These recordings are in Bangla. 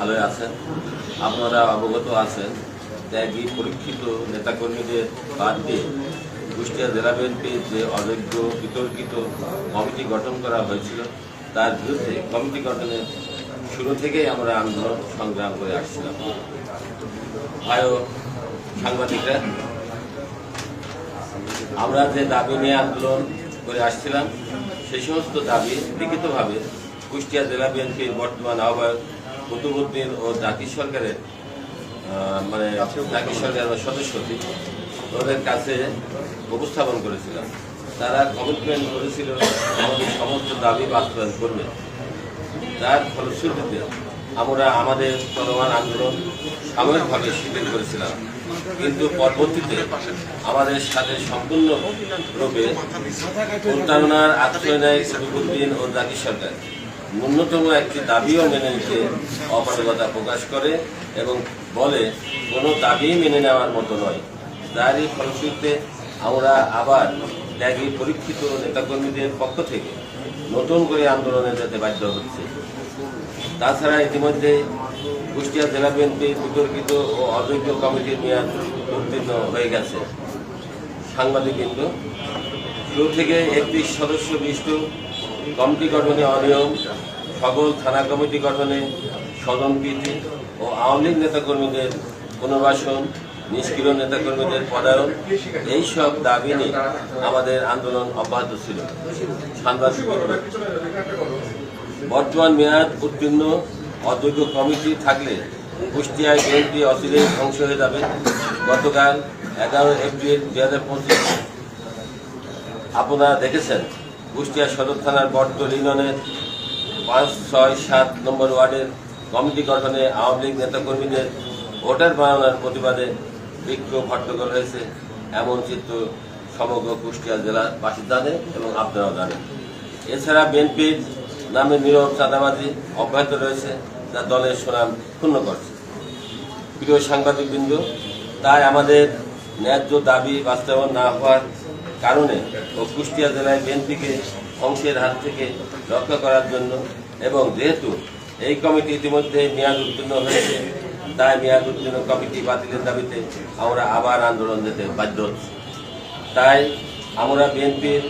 ভালোই আছেন আপনারা অবগত আছেন, ত্যাগী পরীক্ষিত নেতাকর্মীদের বাদ দিয়ে কুষ্টিয়া জেলা বিএনপির যে অযোগ্য, বিতর্কিত কমিটি গঠন করা হয়েছিল, তার বিরুদ্ধে কমিটি গঠনের শুরু থেকেই আমরা আন্দোলন সংগ্রাম করে আসছিলাম। ভাই সাংবাদিকরা, আমরা যে দাবি নিয়ে আন্দোলন করে আসছিলাম, সেই সমস্ত দাবি লিখিতভাবে কুষ্টিয়া জেলা বিএনপির বর্তমান আহ্বায়ক কুতুবুদ্দিন ও জাতীয় সরকারের মানে জাতীয় সরকারের সদস্যটি ওদের কাছে উপস্থাপন করেছিলাম। তারা কমিটমেন্ট করেছিল, আমাদের সমস্ত দাবি বাস্তবায়ন করবে। তার ফলশ্রুতিতে আমরা আমাদের চলমান আন্দোলন সাময়িকভাবে শিথিল করেছিলাম। কিন্তু পরবর্তীতে আমাদের সাথে সম্পূর্ণ রূপে প্রতারণার আশ্রয় নেয় সবিবুদ্দিন ও জাতি সরকার। ন্যূনতম একটি দাবিও মেনে নিতে অপারগতা প্রকাশ করে এবং বলে, কোনো দাবি মেনে নেওয়ার মতো নয়। তারই ফলশ্রুতিতে আমরা আবার ত্যাগী পরীক্ষিত নেতাকর্মীদের পক্ষ থেকে নতুন করে আন্দোলনে যেতে বাধ্য হচ্ছে। তাছাড়া ইতিমধ্যে কুষ্টিয়া জেলা বিএনপি বিতর্কিত ও অযোগ্য কমিটির মেয়াদ উত্তীর্ণ হয়ে গেছে। সাংবাদিকবৃন্দ, শুরু থেকে একত্রিশ সদস্য বিশিষ্ট কমিটি গঠনে অনিয়ম সকল থানা কমিটি গঠনে স্বজনপ্রীতি ও আওয়ামী লীগ নেতাকর্মীদের পুনর্বাসন, নিষ্ক্রিয় নেতাকর্মীদের পদায়ন এইসব দাবি নিয়ে আমাদের আন্দোলন অব্যাহত ছিল। সাংবাদিকবৃন্দ বর্তমান মেয়াদ উত্তীর্ণ অযোগ্য কমিটি থাকলে কুষ্টিয়ায় বিএনপি অচিরেই ধ্বংস হয়ে যাবে। গতকাল এগারো এপ্রিল দুই হাজার পঁচিশ। আপনারা দেখেছেন কুষ্টিয়া সদর থানার বটতল ইউনিয়নের পাঁচ, ছয়, সাত নম্বর ওয়ার্ডের কমিটি গঠনে আওয়ামী লীগ নেতাকর্মীদের ভোটার বানানোর প্রতিবাদে বিক্ষোভ হট্টগোল হয়েছে এমন চিত্র সমগ্র কুষ্টিয়া জেলার বাসী জানে এবং আপনারাও জানেন। এছাড়া বিএনপির নামে নীরব চাঁদাবাজি অব্যাহত রয়েছে, যা দলের সুনাম ক্ষুণ্ণ করছে। প্রিয় সাংবাদিকবৃন্দ, তাই আমাদের ন্যায্য দাবি বাস্তবায়ন না হওয়ার কারণে ও কুষ্টিয়া জেলায় বিএনপিকে ধ্বংসের হাত থেকে রক্ষা করার জন্য এবং যেহেতু এই কমিটি ইতিমধ্যে মেয়াদ উত্তীর্ণ হয়েছে, তাই মেয়াদ উত্তীর্ণ কমিটি বাতিলের দাবিতে আমরা আবার আন্দোলন যেতে বাধ্য হচ্ছি। তাই আমরা বিএনপির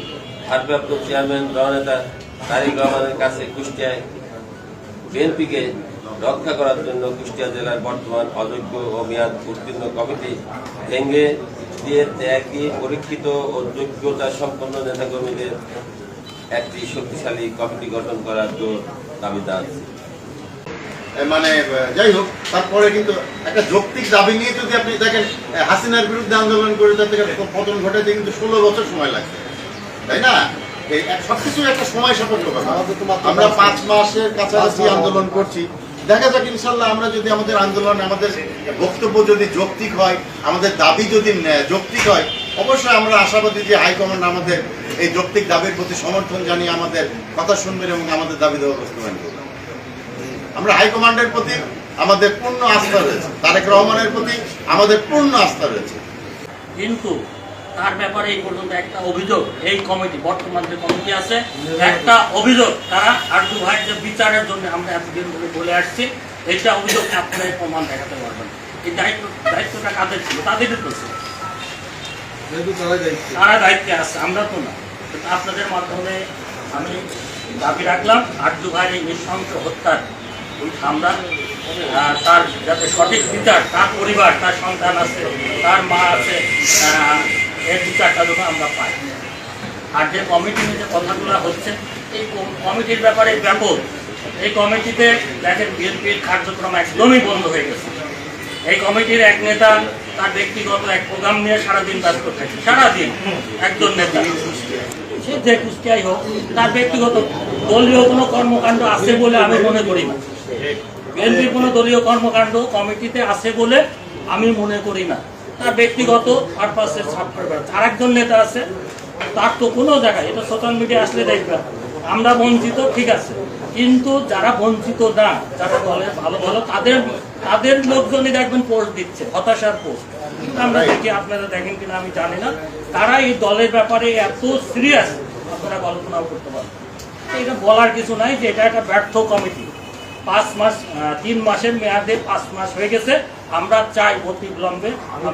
ভারপ্রাপ্ত চেয়ারম্যান জননেতা তারিক রহমানের কাছে কুষ্টিয়ায় বিএনপিকে রক্ষা করার জন্য কুষ্টিয়া জেলার বর্তমান অযোগ্য ও মেয়াদ উত্তীর্ণ কমিটি ভেঙে দিয়ে ত্যাগী, পরীক্ষিত ও যোগ্যতা সম্পন্ন নেতাকর্মীদের একটি শক্তিশালী কমিটি গঠন করার জোর দাবি মানে যাই হোক তারপরে কিন্তু একটা যৌক্তিক দাবি নিয়ে যদি আপনি দেখেন হাসিনার বিরুদ্ধে আন্দোলন করে তার থেকে পতন ঘটাতে কিন্তু ষোলো বছর সময় লাগছে তাই না? এই সবকিছু একটা সময় সাপেক্ষ ব্যাপার। আমরা পাঁচ মাসের কাছাকাছি আন্দোলন করছি। দেখা যাক ইনশাল্লাহ আমরা যদি আমাদের আন্দোলন আমাদের বক্তব্য যদি যৌক্তিক হয় আমাদের দাবি যদি যৌক্তিক হয় অবশ্যই আমরা আশাবাদী যে হাইকমান্ড আমাদের এই যৌক্তিক দাবির প্রতি সমর্থন জানিয়ে আমাদের কথা শুনবেন এবং আমাদের দাবি দেওয়া করবেন। আমরা হাইকমান্ডের প্রতি আমাদের পূর্ণ আস্থা রয়েছে। তারেক রহমানের প্রতি আমাদের পূর্ণ আস্থা রয়েছে। কিন্তু তার ব্যাপারে এই পর্যন্ত একটা অভিযোগ, এই কমিটি, বর্তমান যে কমিটি আছে, একটা অভিযোগ, তারা আর্জু ভাইয়ের যে বিচারের জন্য আমরা এতদিন ধরে বলে আসছি, এইটা অভিযোগ আপনারা প্রমাণ দেখাতে পারবেন। এই দায়িত্ব দায়িত্বটা কাদের ছিল? তাদেরই তো তারা দায়িত্বে আছে, আমরা তো না। আপনাদের মাধ্যমে আমি দাবি রাখলাম আর্জু ভাইয়ের এই নৃশংস হত্যার আমরা তার যাতে সঠিক বিচার, তার পরিবার, তার সন্তান আছে, তার মা আছে এর বিচারটা যেন আমরা পাই। আর যে কমিটি নিয়ে যে কথাগুলো হচ্ছে, এই কমিটির ব্যাপারে ব্যাপক। এই কমিটিতে দেখেন বিএনপির কার্যক্রম একদমই বন্ধ হয়ে গেছে। এই কমিটির এক নেতা তার ব্যক্তিগত এক প্রোগ্রাম নিয়ে সারাদিন ব্যস্ত থাকে। সারাদিন একজন নেতা। সে যে কুষ্টিয়াই হোক, তার ব্যক্তিগত দলীয় কোনো কর্মকাণ্ড আছে বলে আমি মনে করি না। বিএনপির কোনো দলীয় কর্মকাণ্ড কমিটিতে আছে বলে আমি মনে করি না। তার ব্যক্তিগত পারপাসে আর একজন নেতা আছে, তার তো কোনো জায়গায়, এটা সোশ্যাল মিডিয়া আসলে দেখবেন, আমরা বঞ্চিত, ঠিক আছে। কিন্তু যারা বঞ্চিত না, যারা দলের ভালো ভালো, তাদের তাদের লোকজনই দেখবেন পোস্ট দিচ্ছে হতাশার পোস্ট আমরা দেখি আপনারা দেখেন কিনা আমি জানি না। তারা এই দলের ব্যাপারে এত সিরিয়াস আপনারা কল্পনাও করতে পারেন এটা বলার কিছু নাই যে এটা একটা ব্যর্থ কমিটি। পাঁচ মাস তিন মাসের মেয়াদে পাঁচ মাস হয়ে গেছে। আমরা চাই অতি বিলম্বে আমরা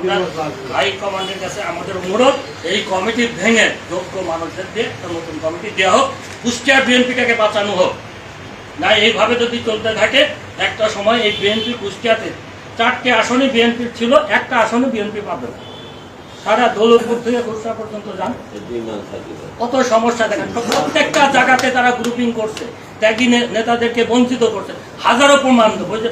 হাই কমান্ডের কাছে আমাদের অনুরোধ এই কমিটি ভেঙে যোগ্য মানুষদের দিয়ে একটা নতুন কমিটি দেওয়া হোক। কুষ্টিয়া বিএনপিটাকে বাঁচানো হোক। না এইভাবে যদি চলতে থাকে একটা সময় এই বিএনপি কুষ্টিয়াতে চারটে আসনে বিএনপির ছিল, একটা আসনে বিএনপি পাবে না। সারা দৌলতপুর থেকে খুচরা পর্যন্ত যান। কত সমস্যা দেখেন, প্রত্যেকটা জায়গাতে তারা গ্রুপিং করছে, ত্যাগী নেতাদেরকে বঞ্চিত করছে। হাজারো প্রমাণ দেবো যে